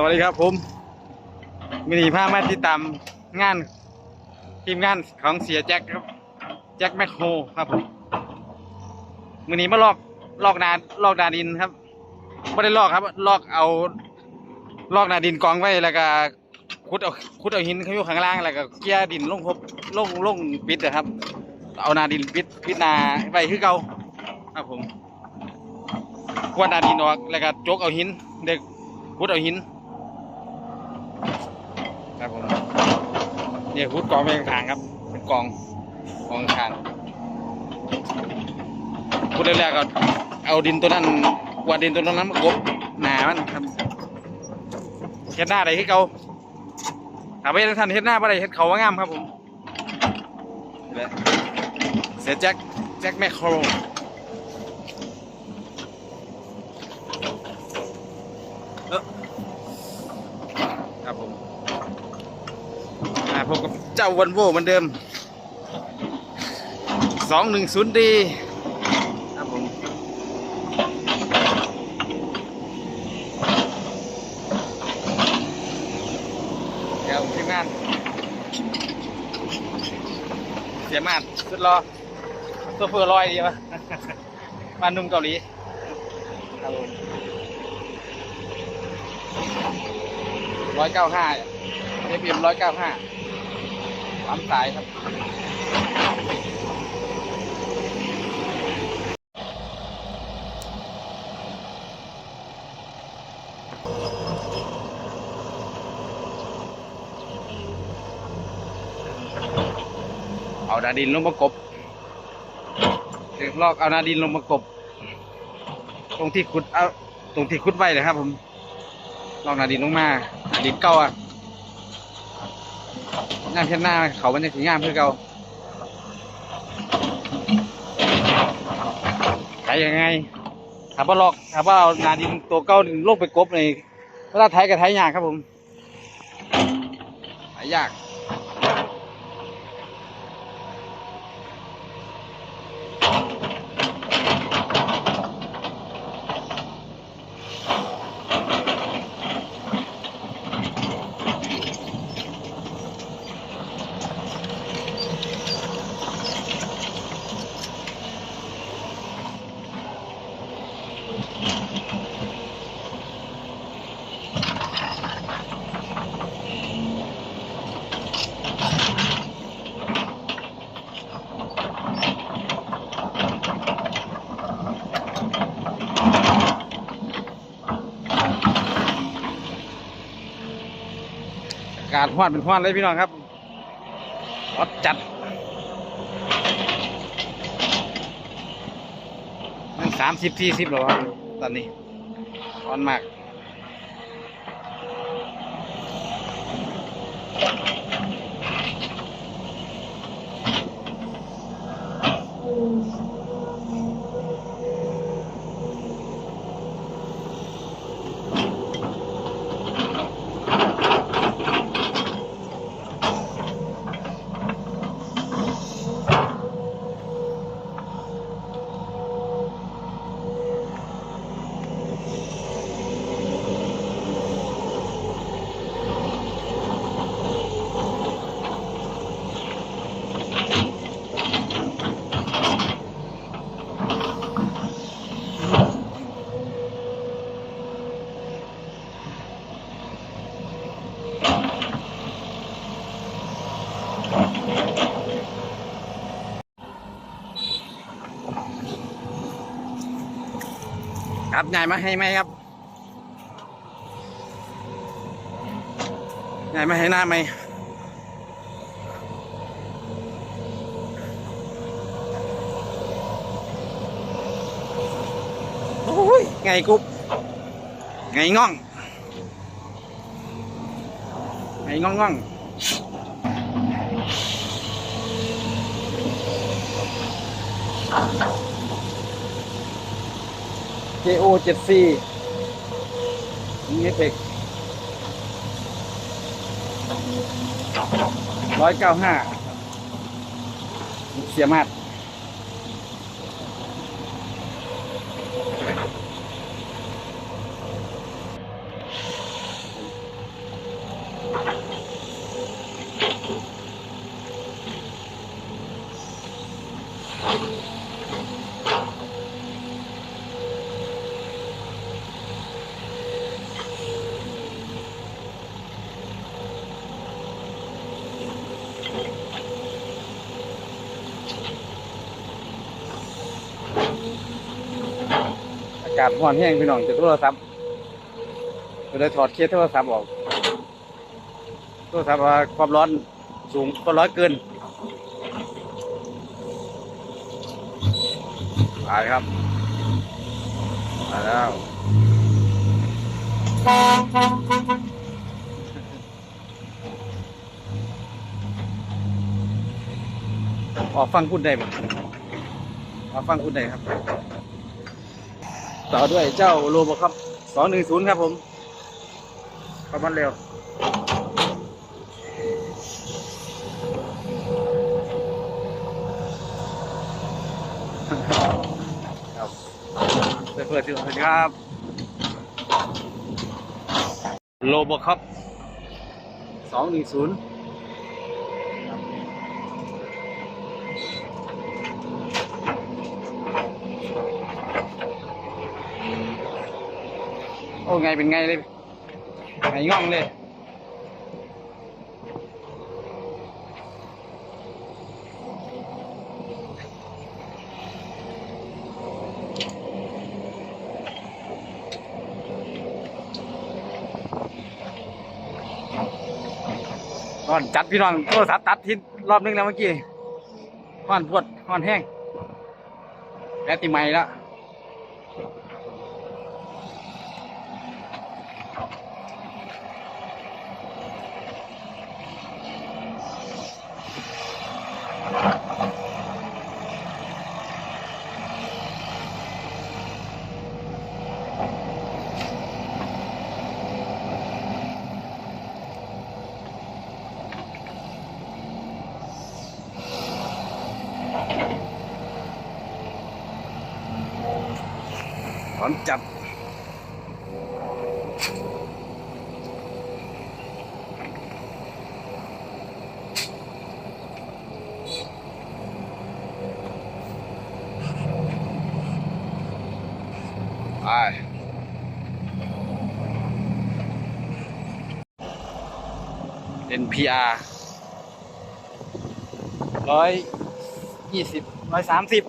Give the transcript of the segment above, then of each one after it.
สวัสดีครับผมมินีพามาติดตามงานทีมงานของเสียแจ็คครับ แจ็คแมคโฮครับผมมินีมาลอกลอกนาลอกนาดินครับไม่ได้ลอกครับ ลอกเอา ลอกนาดินกองไว้แล้วก็ขุดเอาขุดเอาหินเขาอยู่ข้างล่างแล้วก็เกี่ยดินลงครบลงลงปิดนะครับ เอานาดินปิดปิดนาไว้คือเก่าครับผมกวาดนาดินออกแล้วก็จกเอาหินเด็กขุดเอาหิน ครับผมเนี่ยขุดกองไปข้างครับ เป็นกองกองข้างขุดแรกๆก็เอาดินตัวนั้นกวาดดินตัวนั้นมากบหนามันครับเฮ็ดหน้าอะไรให้เกาถามไปท่านเฮ็ดหน้าอะไรเฮ็ดเขาว่างามครับผมเสียแจ็คแจ็คแมคโครเออครับผม พบกับเจ้าวันโวเหมือนเดิมสองหนึ่งศูนย์ดีครับผมเดี๋ยวทีมงาน เสียมานสุดรอตัวเฟอร์ลอยดีวะมานุ่มเกาหลีครับผมร้อยเก้าห้าเอฟเอ็มร้อยเก้าห้า สามสายครับเอานาดินลงมากบเดี๋ยวลอกเอานาดินลงมากบ ตรงที่ขุดเอาตรงที่ขุดไว้เลยครับ ผมลองนาดินลงมานาดินเก่าอะ งานเช่นหน้าเขามันจะสีงามเพื่อเก่าไถยังไงถามว่าลอกถามว่าเอานาดินตัวเก่าลงไปกบในเวลาไถกับไถยากครับผมไถยากากาศห้อนเป็นห้อนเลยพี่น้องครับรถจัดมันสามสิบสี่สิบหรอวะตอนนี้ร้อนมาก ครับยายมาให้ไหมครับยายมาให้หน้าไหมโอ้ยไงกุ๊บไงง่องไงง่องง่อง JO 7 4นี่เฟกร้อยเก้าห้าเสียมาดากาศร้อนแห้งพี่น้องจะโทรศัพท์จะได้ถอดเคสโทรศัพท์ออกโทรศัพท์ความร้อนสูงก็ร้อนเกินไปครับมาแล้วออกฟังคุณได้ไหมออกฟังคุณได้ครับ ต่อด้วยเจ้าโลบครับสองหนึ่งศูนย์ครับผมประมาณเร็วครับเปิดเปิดสวัสดีครับ โลบครับสองหนึ่งศูนย์ โอ้ไงเป็นไงเลยไงง่องเลยก่อนจัดพี่น้องโทรศัพท์ตัดทิศรอบนึงแล้วเมื่อกี้ห้อนปวดห้อนแห้งแบตติใหม่แล้ว อนจับ ไปเป็น PR ร้อยยี่สิบร้อยสามสิบ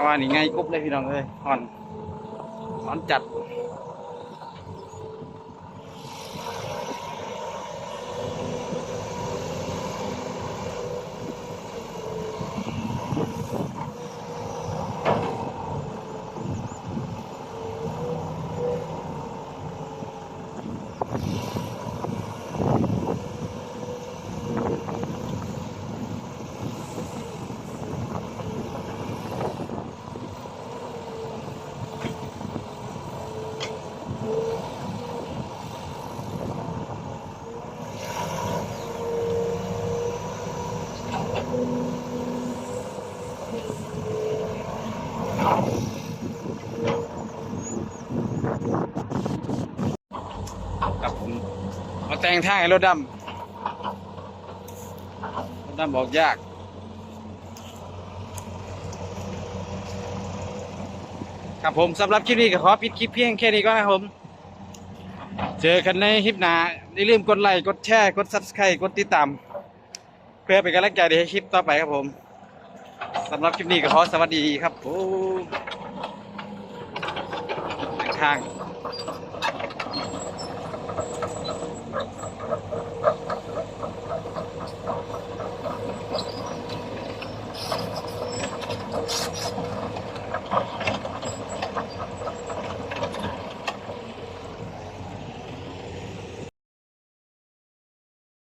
ถ้าว่านี่ไงกรุ๊บเลยพี่น้องเลยอ่อนอ่อนจัด ครับผมมาแต่งทางให้รถดำรถดำบอกยากครับผมสำหรับคลิปนี้ก็ขอปิดคลิปเพียงแค่นี้ก่อนนะครับผม เจอกันในคลิปหน้าอย่าลืมกดไลค์กดแชร์กด subscribe กดติดตาม เพื่อเป็นกำลังใจในคลิปต่อไปครับผม สำหรับคลิปนี้ก็ขอสวัสดีครับผมทาง